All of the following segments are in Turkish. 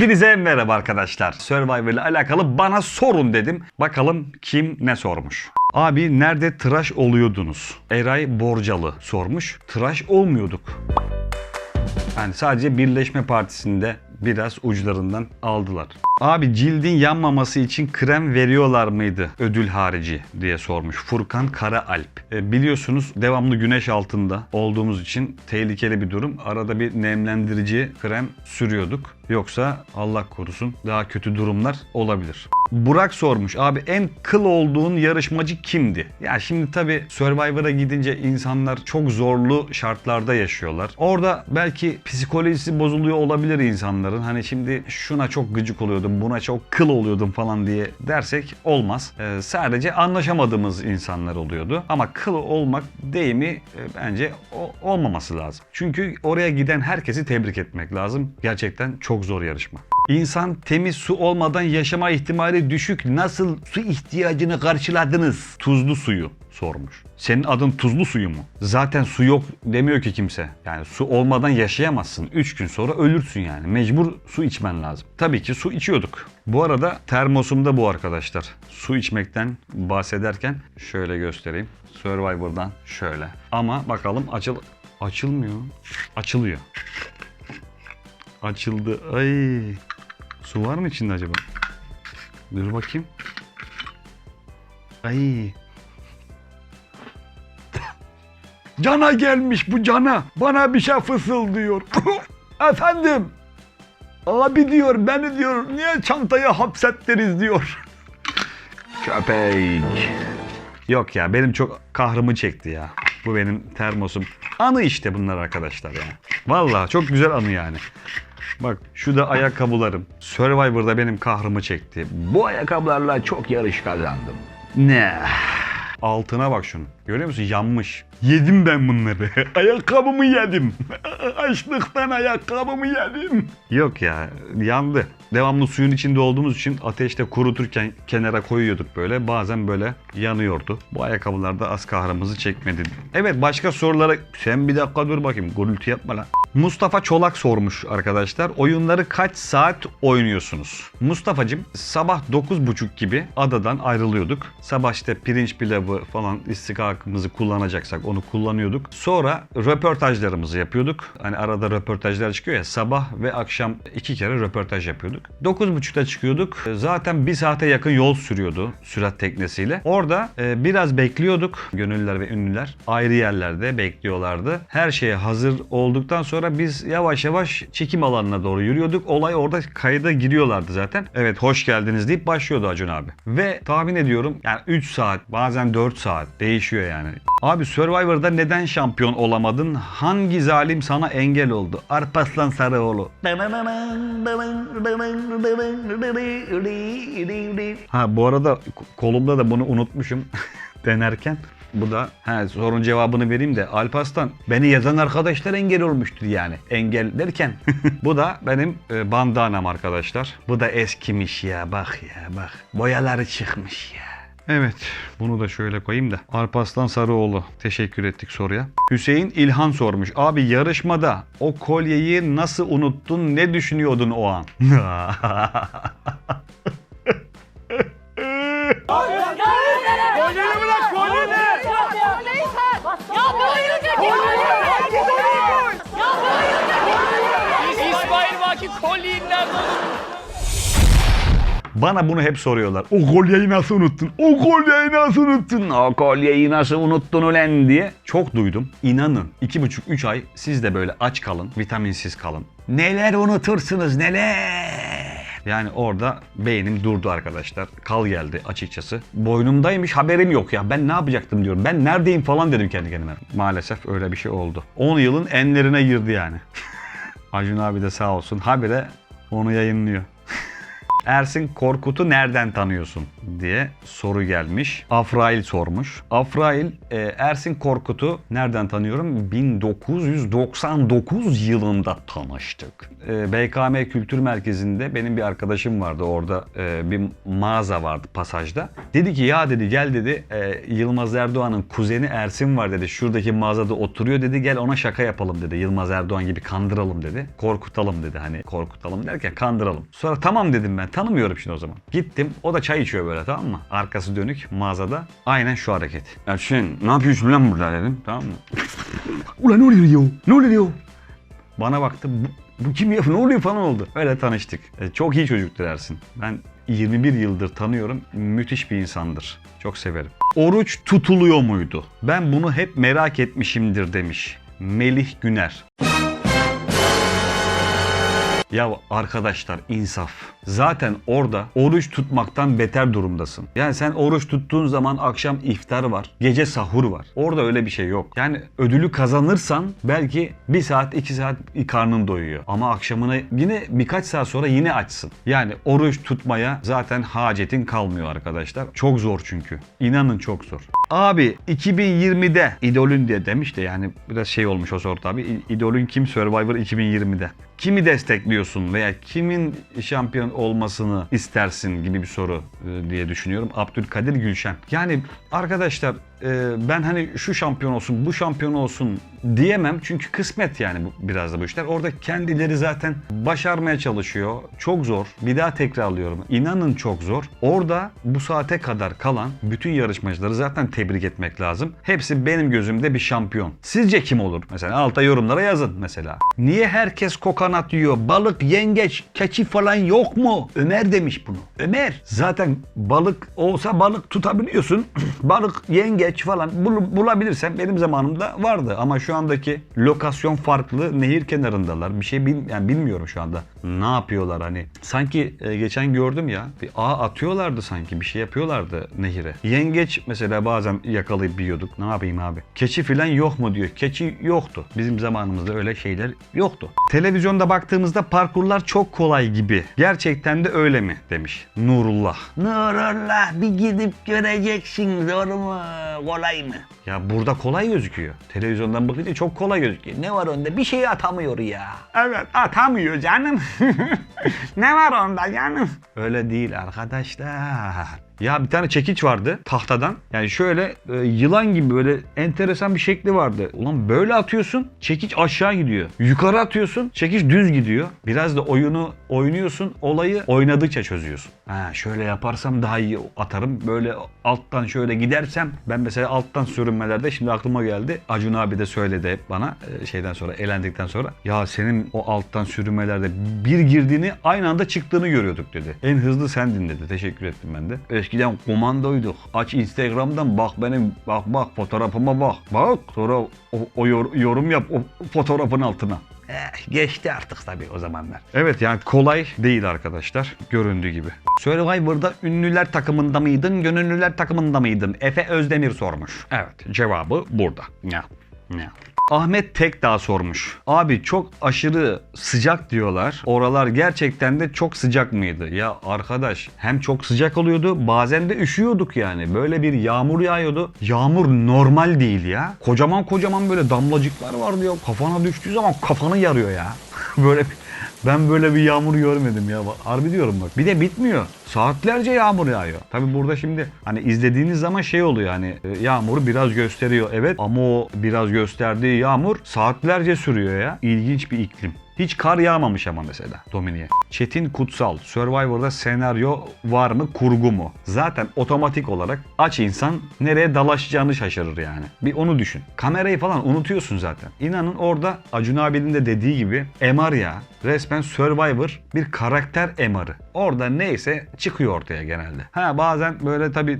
Hepinize merhaba arkadaşlar. Survivor ile alakalı bana sorun dedim. Bakalım kim ne sormuş. Abi nerede tıraş oluyordunuz? Eray Borcalı sormuş. Tıraş olmuyorduk. Yani sadece Birleşme Partisi'nde biraz uçlarından aldılar. Abi cildin yanmaması için krem veriyorlar mıydı ödül harici diye sormuş Furkan Karaalp. E, biliyorsunuz devamlı güneş altında olduğumuz için tehlikeli bir durum. Arada bir nemlendirici krem sürüyorduk. Yoksa Allah korusun daha kötü durumlar olabilir. Burak sormuş abi en kıl olduğun yarışmacı kimdi? Ya şimdi tabi Survivor'a gidince insanlar çok zorlu şartlarda yaşıyorlar. Orada belki psikolojisi bozuluyor olabilir insanların. Hani şimdi şuna çok gıcık oluyordum, buna çok kıl oluyordum falan diye dersek olmaz. Ee, sadece anlaşamadığımız insanlar oluyordu. Ama kıl olmak deyimi e, bence o- olmaması lazım. Çünkü oraya giden herkesi tebrik etmek lazım. Gerçekten çok zor yarışma. İnsan temiz su olmadan yaşama ihtimali düşük. Nasıl su ihtiyacını karşıladınız? Tuzlu suyu sormuş. Senin adın tuzlu suyu mu? Zaten su yok demiyor ki kimse. Yani su olmadan yaşayamazsın. 3 gün sonra ölürsün yani. Mecbur su içmen lazım. Tabii ki su içiyorduk. Bu arada termosumda bu arkadaşlar. Su içmekten bahsederken şöyle göstereyim. Survivor'dan şöyle. Ama bakalım açıl açılmıyor. Açılıyor. Açıldı. Ay. Su var mı içinde acaba? Dur bakayım. Ay. Cana gelmiş bu cana. Bana bir şey fısıldıyor. Efendim. Abi diyor beni diyor niye çantaya hapsettiniz diyor. Köpek. Yok ya benim çok kahrımı çekti ya. Bu benim termosum. Anı işte bunlar arkadaşlar ya. Vallahi çok güzel anı yani. Bak şu da ayakkabılarım. Survivor'da benim kahrımı çekti. Bu ayakkabılarla çok yarış kazandım. Ne? Altına bak şunu. Görüyor musun? Yanmış. Yedim ben bunları. Ayakkabımı yedim. Açlıktan ayakkabımı yedim. Yok ya yandı. Devamlı suyun içinde olduğumuz için ateşte kuruturken kenara koyuyorduk böyle. Bazen böyle yanıyordu. Bu ayakkabılar da az kahrımızı çekmedi. Evet başka sorulara... Sen bir dakika dur bakayım. Gürültü yapma lan. Mustafa Çolak sormuş arkadaşlar. Oyunları kaç saat oynuyorsunuz? Mustafa'cığım sabah 9.30 gibi adadan ayrılıyorduk. Sabah işte pirinç pilavı falan istikakımızı kullanacaksak onu kullanıyorduk. Sonra röportajlarımızı yapıyorduk. Hani arada röportajlar çıkıyor ya sabah ve akşam iki kere röportaj yapıyorduk. 9.30'da çıkıyorduk. Zaten bir saate yakın yol sürüyordu sürat teknesiyle. Orada e, biraz bekliyorduk. Gönüllüler ve ünlüler ayrı yerlerde bekliyorlardı. Her şeye hazır olduktan sonra biz yavaş yavaş çekim alanına doğru yürüyorduk. Olay orada kayda giriyorlardı zaten. Evet hoş geldiniz deyip başlıyordu Acun abi. Ve tahmin ediyorum yani 3 saat bazen 4 saat değişiyor yani. Abi Survivor'da neden şampiyon olamadın? Hangi zalim sana engel oldu? Arpaslan Sarıoğlu. Ha bu arada kolumda da bunu unutmuşum denerken. Bu da he, sorun cevabını vereyim de Alpaslan beni yazan arkadaşlar engel olmuştur yani. Engel derken bu da benim e, bandanam arkadaşlar. Bu da eskimiş ya bak ya bak. Boyaları çıkmış ya. Evet bunu da şöyle koyayım da. Alparslan Sarıoğlu teşekkür ettik soruya. Hüseyin İlhan sormuş. Abi yarışmada o kolyeyi nasıl unuttun ne düşünüyordun o an? Olur? Bana bunu hep soruyorlar. O kolyeyi nasıl unuttun? O kolyeyi nasıl unuttun? O kolyeyi nasıl unuttun ulen diye. Çok duydum. İnanın 2,5-3 ay siz de böyle aç kalın, vitaminsiz kalın. Neler unutursunuz neler. Yani orada beynim durdu arkadaşlar. Kal geldi açıkçası. Boynumdaymış haberim yok ya. Ben ne yapacaktım diyorum. Ben neredeyim falan dedim kendi kendime. Maalesef öyle bir şey oldu. 10 yılın enlerine girdi yani. Acun abi de sağ olsun habire onu yayınlıyor. Ersin Korkut'u nereden tanıyorsun diye soru gelmiş. Afrail sormuş. Afrail e, Ersin Korkut'u nereden tanıyorum? 1999 yılında tanıştık. E, BKM Kültür Merkezi'nde benim bir arkadaşım vardı orada e, bir mağaza vardı pasajda. Dedi ki ya dedi gel dedi e, Yılmaz Erdoğan'ın kuzeni Ersin var dedi. Şuradaki mağazada oturuyor dedi gel ona şaka yapalım dedi. Yılmaz Erdoğan gibi kandıralım dedi. Korkutalım dedi hani korkutalım derken kandıralım. Sonra tamam dedim ben tanımıyorum şimdi o zaman. Gittim o da çay içiyor böyle tamam mı? Arkası dönük mağazada. Aynen şu hareket. Ersin ne yapıyorsun lan burada dedim tamam mı? Ulan ne oluyor ya? Ne oluyor? Bana baktı bu, bu kim ya ne oluyor falan oldu. Öyle tanıştık. E, çok iyi çocuktur Ersin. Ben 21 yıldır tanıyorum. Müthiş bir insandır. Çok severim. Oruç tutuluyor muydu? Ben bunu hep merak etmişimdir demiş. Melih Güner. Ya arkadaşlar insaf. Zaten orada oruç tutmaktan beter durumdasın. Yani sen oruç tuttuğun zaman akşam iftar var, gece sahur var. Orada öyle bir şey yok. Yani ödülü kazanırsan belki bir saat iki saat karnın doyuyor. Ama akşamına yine birkaç saat sonra yine açsın. Yani oruç tutmaya zaten hacetin kalmıyor arkadaşlar. Çok zor çünkü. İnanın çok zor. Abi 2020'de idolün diye demiş de yani biraz şey olmuş o soru tabi. İdolün kim Survivor 2020'de? Kimi destekliyorsun veya kimin şampiyon olmasını istersin gibi bir soru e, diye düşünüyorum. Abdülkadir Gülşen. Yani arkadaşlar e, ben hani şu şampiyon olsun, bu şampiyon olsun diyemem. Çünkü kısmet yani biraz da bu işler. Orada kendileri zaten başarmaya çalışıyor. Çok zor. Bir daha tekrarlıyorum. İnanın çok zor. Orada bu saate kadar kalan bütün yarışmacıları zaten tebrik etmek lazım. Hepsi benim gözümde bir şampiyon. Sizce kim olur? Mesela alta yorumlara yazın mesela. Niye herkes kokonat yiyor? Balık, yengeç, keçi falan yok mu? Ömer demiş bunu. Ömer. Zaten balık olsa balık tutabiliyorsun. balık, yengeç falan bul- bulabilirsen benim zamanımda vardı. Ama şu andaki lokasyon farklı. Nehir kenarındalar. Bir şey bil, yani bilmiyorum şu anda. Ne yapıyorlar hani? Sanki e, geçen gördüm ya. Bir ağ atıyorlardı sanki. Bir şey yapıyorlardı nehire. Yengeç mesela bazen yakalayıp yiyorduk. Ne yapayım abi? Keçi falan yok mu diyor. Keçi yoktu. Bizim zamanımızda öyle şeyler yoktu. Televizyonda baktığımızda parkurlar çok kolay gibi. Gerçekten de öyle mi? demiş Nurullah. Nurullah bir gidip göreceksin zor mu? Kolay mı? Ya burada kolay gözüküyor. Televizyondan bakınca çok kolay gözüküyor. Ne var onda? Bir şey atamıyor ya. Evet atamıyor canım. ne var onda canım? Öyle değil arkadaşlar. Ya bir tane çekiç vardı tahtadan. Yani şöyle e, yılan gibi böyle enteresan bir şekli vardı. Ulan böyle atıyorsun çekiç aşağı gidiyor. Yukarı atıyorsun çekiç düz gidiyor. Biraz da oyunu oynuyorsun olayı oynadıkça çözüyorsun. Ha şöyle yaparsam daha iyi atarım. Böyle alttan şöyle gidersem ben mesela alttan sürünmelerde şimdi aklıma geldi. Acun abi de söyledi hep bana e, şeyden sonra elendikten sonra. Ya senin o alttan sürünmelerde bir girdiğini aynı anda çıktığını görüyorduk dedi. En hızlı sendin dedi. Teşekkür ettim ben de. Eskiden komandoyduk. Aç Instagram'dan bak benim bak bak fotoğrafıma bak. Bak sonra o, o yor- yorum yap o fotoğrafın altına. Eh, geçti artık tabii o zamanlar. Evet yani kolay değil arkadaşlar. Göründüğü gibi. Survivor'da ünlüler takımında mıydın, gönüllüler takımında mıydın? Efe Özdemir sormuş. Evet cevabı burada. Ya. Ya. Ahmet Tekdağ sormuş. Abi çok aşırı sıcak diyorlar. Oralar gerçekten de çok sıcak mıydı? Ya arkadaş hem çok sıcak oluyordu bazen de üşüyorduk yani. Böyle bir yağmur yağıyordu. Yağmur normal değil ya. Kocaman kocaman böyle damlacıklar var diyor. Kafana düştüğü zaman kafanı yarıyor ya. böyle bir- ben böyle bir yağmur görmedim ya. Harbi diyorum bak. Bir de bitmiyor. Saatlerce yağmur yağıyor. Tabi burada şimdi hani izlediğiniz zaman şey oluyor hani e, yağmuru biraz gösteriyor evet ama o biraz gösterdiği yağmur saatlerce sürüyor ya. İlginç bir iklim. Hiç kar yağmamış ama mesela Domini'ye. Çetin Kutsal, Survivor'da senaryo var mı, kurgu mu? Zaten otomatik olarak aç insan nereye dalaşacağını şaşırır yani. Bir onu düşün. Kamerayı falan unutuyorsun zaten. İnanın orada Acun abinin de dediği gibi MR ya. Resmen Survivor bir karakter MR'ı. Orada neyse çıkıyor ortaya genelde. Ha bazen böyle tabi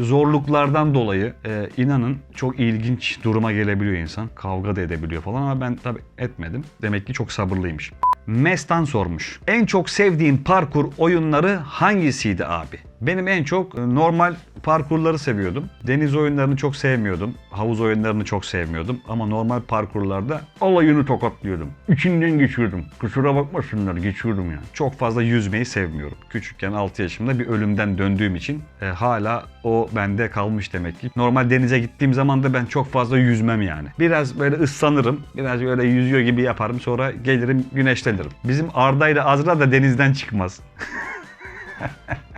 zorluklardan dolayı e, inanın çok ilginç duruma gelebiliyor insan. Kavga da edebiliyor falan ama ben tabi etmedim. Demek ki çok sabırlıymış. Mestan sormuş. En çok sevdiğin parkur oyunları hangisiydi abi? Benim en çok e, normal parkurları seviyordum. Deniz oyunlarını çok sevmiyordum. Havuz oyunlarını çok sevmiyordum. Ama normal parkurlarda alayını tokatlıyordum. İçinden geçiyordum. Kusura bakmasınlar geçiyordum yani. Çok fazla yüzmeyi sevmiyorum. Küçükken 6 yaşımda bir ölümden döndüğüm için e, hala o bende kalmış demek ki. Normal denize gittiğim zaman da ben çok fazla yüzmem yani. Biraz böyle ıslanırım. Biraz böyle yüzüyor gibi yaparım. Sonra gelirim güneşlenirim. Bizim Arda ile Azra da denizden çıkmaz.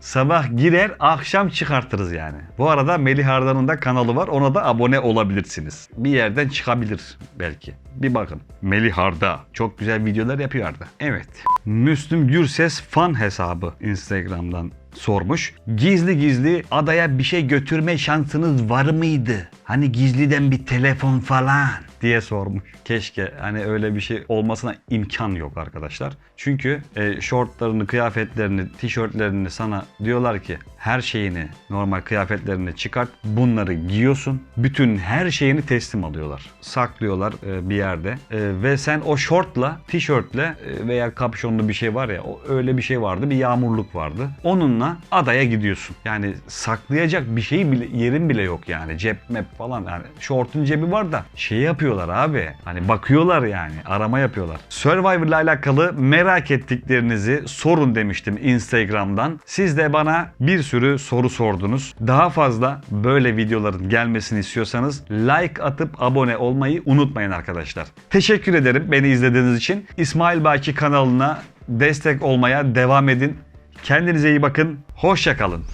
Sabah girer, akşam çıkartırız yani. Bu arada Melih Arda'nın da kanalı var. Ona da abone olabilirsiniz. Bir yerden çıkabilir belki. Bir bakın. Melih Arda. Çok güzel videolar yapıyor Arda. Evet. Müslüm Gürses fan hesabı Instagram'dan sormuş. Gizli gizli adaya bir şey götürme şansınız var mıydı? Hani gizliden bir telefon falan diye sormuş. Keşke hani öyle bir şey olmasına imkan yok arkadaşlar. Çünkü e, şortlarını, kıyafetlerini, tişörtlerini sana diyorlar ki her şeyini, normal kıyafetlerini çıkart. Bunları giyiyorsun. Bütün her şeyini teslim alıyorlar. Saklıyorlar e, bir yerde. E, ve sen o şortla, tişörtle e, veya kapşonlu bir şey var ya o öyle bir şey vardı. Bir yağmurluk vardı. Onunla adaya gidiyorsun. Yani saklayacak bir şey bile yerin bile yok yani. Cep mep falan yani. Şortun cebi var da şey yapıyorlar abi. Hani bakıyorlar yani. Arama yapıyorlar. Survivor ile alakalı merak ettiklerinizi sorun demiştim Instagram'dan. Siz de bana bir sürü soru sordunuz. Daha fazla böyle videoların gelmesini istiyorsanız like atıp abone olmayı unutmayın arkadaşlar. Teşekkür ederim beni izlediğiniz için. İsmail Baki kanalına destek olmaya devam edin. Kendinize iyi bakın. Hoşça kalın.